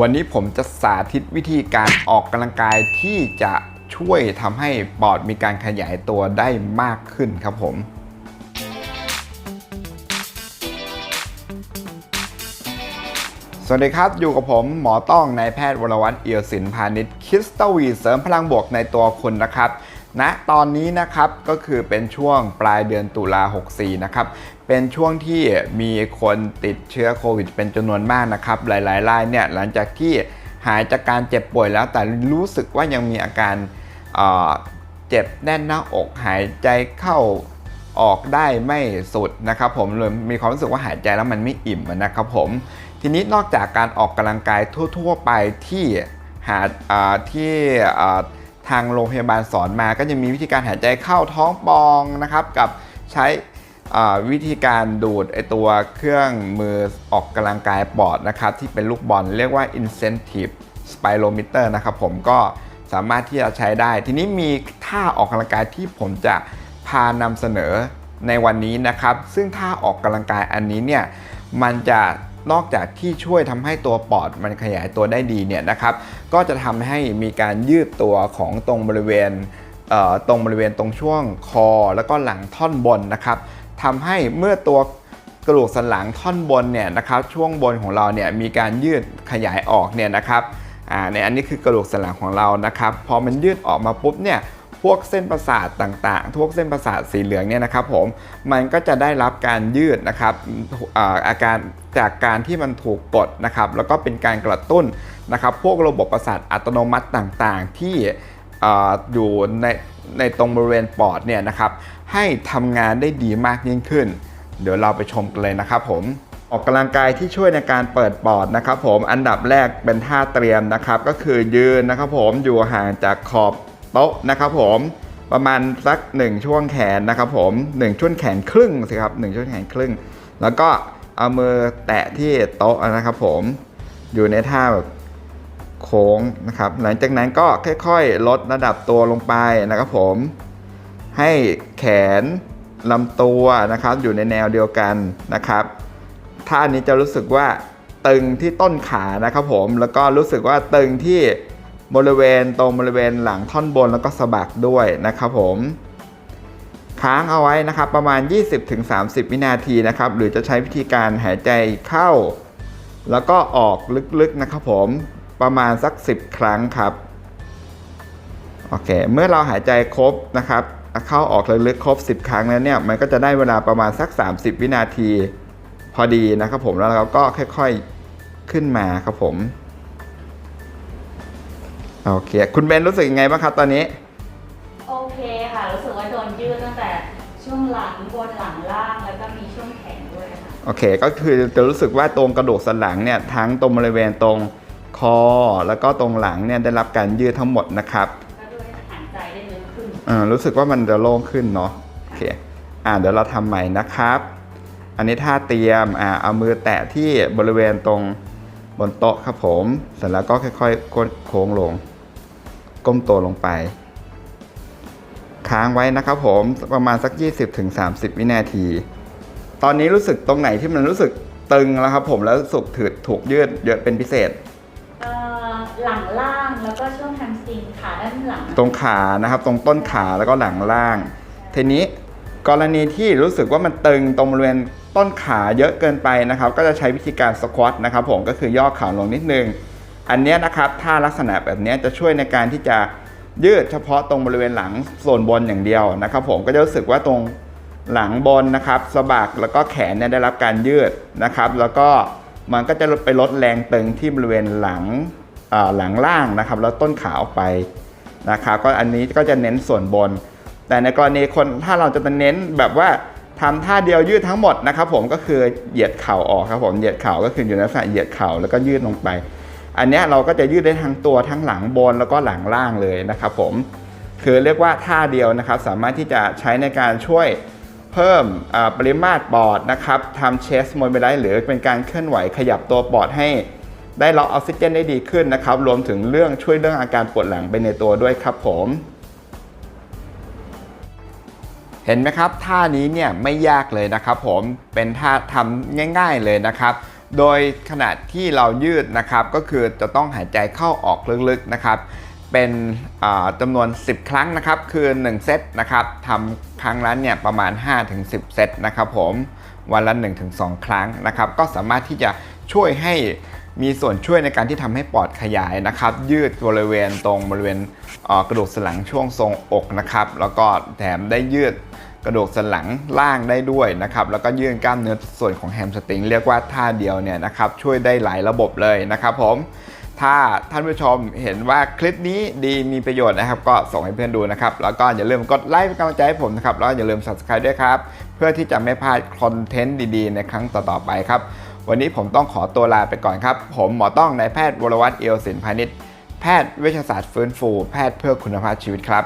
วันนี้ผมจะสาธิตวิธีการออกกำลังกายที่จะช่วยทำให้ปอดมีการขยายตัวได้มากขึ้นครับผม สวัสดีครับ อยู่กับผมหมอต้องนายแพทย์วรวัตรเอียวศิลป์พาณิชย์คิสตวีเสริมพลังบวกในตัวคุณนะครับ ณนะตอนนี้นะครับก็คือเป็นช่วงปลายเดือนตุลา64นะครับเป็นช่วงที่มีคนติดเชื้อโควิด เป็นจำนวนมากนะครับหลายๆรายเนี่ยหลังจากที่หายจากการเจ็บป่วยแล้วแต่รู้สึกว่ายังมีอาการเเจ็บแน่นหน้าอกหายใจเข้าออกได้ไม่สุดนะครับผมเลยมีความรู้สึกว่าหายใจแล้วมันไม่อิ่มนะครับผมทีนี้นอกจากการออกกำลังกายทั่ว ๆ ไปที่หาที่ ทางโรงพยาบาลสอนมา ก็จะมีวิธีการหายใจเข้าท้องปองนะครับกับใช้วิธีการดูดไอตัวเครื่องมือออกกำลังกายปอดนะครับที่เป็นลูกบอลเรียกว่า incentive spirometer นะครับผมก็สามารถที่จะใช้ได้ ทีนี้มีท่าออกกำลังกายที่ผมจะพานำเสนอในวันนี้นะครับ ซึ่งถ้าออกกำลังกายอันนี้เนี่ยมันจะ นอกจากที่ช่วยทำให้ตัวปอดมันขยายตัวได้ดีเนี่ยนะครับก็จะทำให้มีการยืดตัวของตรงบริเวณเตรงบริเวณตรงช่วงคอ แล้วก็หลังท่อนบนนะครับทำให้เมื่อตัวกระดูกสันหลังท่อนบนเนี่ยนะครับช่วงบนของเราเนี่ยมีการยืดขยายออกเนี่ยนะครับในอันนี้คือกระดูกสันหลังของเรานะครับ พอมันยืดออกมาปุ๊บเนี่ย พวกเส้นประสาทต่างๆ พวกเส้นประสาทสีเหลืองเนี่ยนะครับผม มันก็จะได้รับการยืดนะครับอาการจากการที่มันถูกกดนะครับ แล้วก็เป็นการกระตุ้นนะครับ พวกระบบประสาทอัตโนมัติต่างๆ ที่ออยู่ในในตรงบริเวณปอดเนี่ยนะครับ ให้ทำงานได้ดีมากยิ่งขึ้น เดี๋ยวเราไปชมกันเลยนะครับผมออกกำลังกายที่ช่วยในการเปิดปอดนะครับผมอันดับแรกเป็นท่าเตรียมนะครับ ก็คือยืนนะครับผมอยู่ห่างจากขอบ โต๊ะนะครับผมประมาณสัก 1 ช่วงแขนนะครับผม 1 ช่วงแขนครึ่งสิครับ1ช่วงแขนครึ่ง แล้วก็เอามือแตะที่โต๊ะนะครับผมอยู่ในท่าแบบโค้งนะครับ หลังจากนั้นก็ค่อยๆ ลดระดับตัวลงไปนะครับผม ให้แขนลำตัวนะครับอยู่ในแนวเดียวกันนะครับท่านี้จะรู้สึกว่าตึงที่ต้นขานะครับผมแล้วก็รู้สึกว่าตึงที่ บริเวณตรงบริเวณหลังท่อนบนแล้วก็สะบักด้วยนะครับผมค้างเอาไว้นะครับประมาณ 20-30 วินาทีนะครับหรือจะใช้วิธีการหายใจเข้า แล้วก็ออกลึกๆนะครับผมประมาณสัก 10 ครั้งครับโอเคเมื่อเราหายใจครบนะครับเข้าออกลึกๆครบ 10 ครั้งแล้วเนี่ยมันก็จะได้เวลาประมาณสัก 30 วินาทีพอดีนะครับผมแล้วเราก็ค่อยๆขึ้นมาครับผม โอเค คุณเบนรู้สึกยังไงบ้างครับตอนนี้ โอเคค่ะ รู้สึกว่าโดนยืดตั้งแต่ช่วงหลังบนหลังล่างแล้วก็มีช่วงแขนด้วยค่ะ โอเค ก็คือจะรู้สึกว่าตรงกระดูกสันหลังเนี่ยทั้งตรงบริเวณตรงคอ แล้วก็ตรงหลังเนี่ยได้รับการยืดทั้งหมดนะครับก็ด้วยหายใจได้ลึกขึ้นอ่ารู้สึกว่ามันจะโล่งขึ้นเนาะ โอเค อ่าเดี๋ยวเราทำใหม่นะครับ อันนี้ท่าเตรียม อ่า เอามือแตะที่บริเวณตรงบนโต๊ะครับผม เสร็จแล้วก็ค่อยๆก้นโค้งลง ก้มตัวลงไป ค้างไว้นะครับผมประมาณสัก 20-30 วินาที ตอนนี้รู้สึกตรงไหนที่มันรู้สึกตึงแล้วครับผมแล้วรู้สึกถืดถูกยืดเยอะเป็นพิเศษเอ่อหลังล่างแล้วก็ช่วงแฮมสตริงขาด้านหลัง ตรงขานะครับ ตรงต้นขาแล้วก็หลังล่าง ทีนี้กรณีที่รู้สึกว่ามันตึงตรงบริเวณต้นขาเยอะเกินไปนะครับ ก็จะใช้วิธีการสควอตนะครับผมก็คือย่อขาลงนิดนึง อันนี้นะครับถ้าลักษณะแบบนี้จะช่วยในการที่จะยืดเฉพาะตรงบริเวณหลังส่วนบนอย่างเดียวนะครับ ผมก็จะรู้สึกว่าตรงหลังบนนะครับสะบักแล้วก็แขนเนี่ยได้รับการยืดนะครับ แล้วก็มันก็จะไปลดแรงตึงที่บริเวณหลังหลังล่างนะครับ แล้วต้นขาออกไปนะครับก็อันนี้ก็จะเน้นส่วนบน แต่ในกรณีคนถ้าเราจะเน้นแบบว่าทำท่าเดียวยืดทั้งหมดนะครับ ผมก็คือเหยียดเข่าออกครับผมเหยียดเข่าก็คืออยู่ในลักษณะเหยียดเข่าแล้วก็ยืดลงไป อันนี้เราก็จะยืดได้ทั้งตัวทั้งหลังบนแล้วก็หลังล่างเลยนะครับผมคือเรียกว่าท่าเดียวนะครับ สามารถที่จะใช้ในการช่วยเพิ่มปริมาตรปอดนะครับทำเชสโมบิลไลหรือเป็นการเคลื่อนไหวขยับตัวปอดให้ได้รับออกซิเจนได้ดีขึ้นนะครับ รวมถึงเรื่องช่วยเรื่องอาการปวดหลังไปในตัวด้วยครับผมเห็นไหมครับท่านี้เนี่ยไม่ยากเลยนะครับผมเป็นท่าทำง่าย ๆเลยนะครับ โดยขณะที่เรายืดนะครับก็คือจะต้องหายใจเข้าออกลึกๆนะครับ เป็นจำนวน 10 ครั้งนะครับ คือ 1 เซตนะครับทำครั้งละเนี่ยประมาณ 5-10 เซตนะครับผมวันละ 1-2 ครั้งนะครับ ก็สามารถที่จะช่วยให้มีส่วนช่วยในการที่ทำให้ปอดขยายนะครับ ยืดบริเวณตรงบริเวณกระดูกสันหลังช่วงทรงอกนะครับ แล้วก็แถมได้ยืด กระดูกสันหลังล่างได้ด้วยนะครับแล้วก็ยืดกล้ามเนื้อส่วนของแฮมสตริงเรียกว่าท่าเดียวเนี่ยนะครับช่วยได้หลายระบบเลยนะครับผมถ้าท่านผู้ชมเห็นว่าคลิปนี้ดีมีประโยชน์นะครับ ก็ส่งให้เพื่อนดูนะครับ แล้วก็อย่าลืมกดไลค์เป็นกำลังใจให้ผมนะครับ แล้วอย่าลืม subscribe ด้วยครับ เพื่อที่จะไม่พลาดคอนเทนต์ดีๆ ในครั้งต่อๆไปครับ วันนี้ผมต้องขอตัวลาไปก่อนครับ ผมหมอต้องนายแพทย์วรวัตรเอียวสินพาณิชย์แพทย์เวชศาสตร์ฟื้นฟู แพทย์เพื่อคุณภาพชีวิตครับ